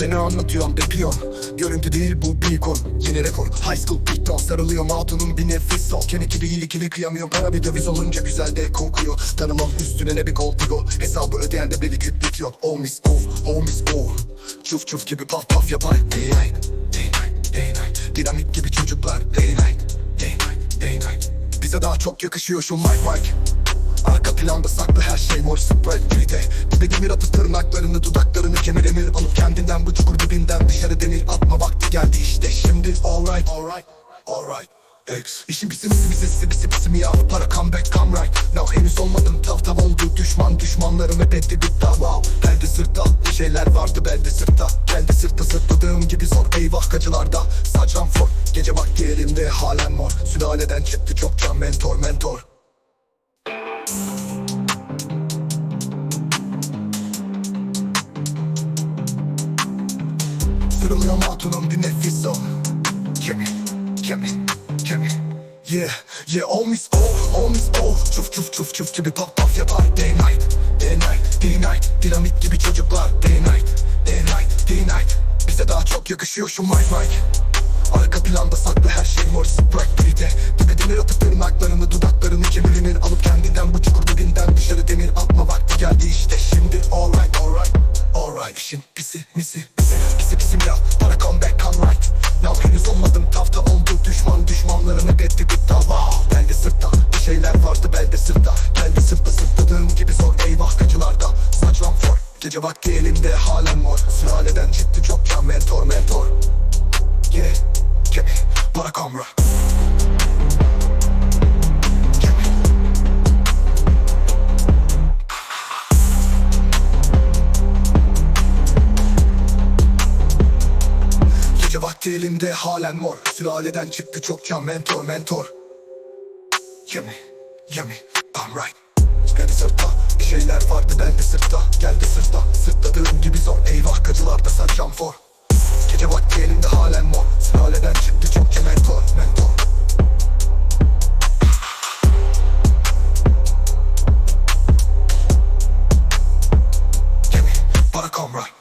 Seni anlatıyorum depiyon Görüntü değil bu ikon Yeni rekor. High school beat'ten sarılıyorum Hatunun bir nefis ol Kenik değil ikili kıyamıyorum Para bir döviz olunca güzel de kokuyor. Tanımam üstüne ne bir gold digo. Hesabı ödeyen de beni küt bitiyor Oh miss oh, oh miss oh. Çuf çuf gibi paf paf yapar. Day night, day night, day night. Dinamik gibi çocuklar. Day night, day night, day night. Bize daha çok yakışıyor şu mic mic. Arka planda saklı her şey. Mor spread'de Dibe demir atıp tırnaklarını dudaklarını kemir emir Alıp kendinden bu çukur dibinden dışarı denir Atma vakti geldi işte. Şimdi Alright alright alright X. İşin bizim bizi bizi bizi bizi ya? Para come back come right. Now henüz olmadım tav tav oldu. Düşman Düşmanlarım hep etti bitti wow. Belde sırtta bir şeyler vardı belde sırtta Geldi sırtta sırtladığım gibi zor. Eyvah kacılarda. Saçram for. Gece vakti elimde halen mor. Sülaleden çıktı çokça mentor mentor Karıştırılıyor hatunum bir nefis o. Kemi, kemi, kemi Yeah, yeah, all miss all, all miss all. Çuf çuf çuf çuf gibi paf paf yapar. Day night, day night, day night. Dinamit gibi çocuklar. Day night, day night, day night. Bize daha çok yakışıyor şu mic mic. Arka planda saklı her şey mor. Sprite 1'de pisi ya Para come back come right. Now henüz olmadım tafta oldu. Düşman Düşmanlarım hep etti bitti wow Belde sırtta bir şeyler vardı belde sırtta. Belde sırtta sırtladığım gibi zor. Eyvah kacılarda Saçlam for Gece vakti elimde halen mor. Sülaleden çıktı çokça mentor mentor. Yeah, yeah, para kamera Vakti elimde halen mor. Sülaleden çıktı çok çokça mentor mentor. Yummy, yummy, I'm right. Çıkarı sırtta, bir şeyler vardı bende sırtta. Geldi sırtta, sırtladığım gibi zor. Eyvah kacılarda saracağım for. Gece vakti elimde halen mor. Sülaleden çıktı çok çokça mentor, mentor. Yummy, but I come right.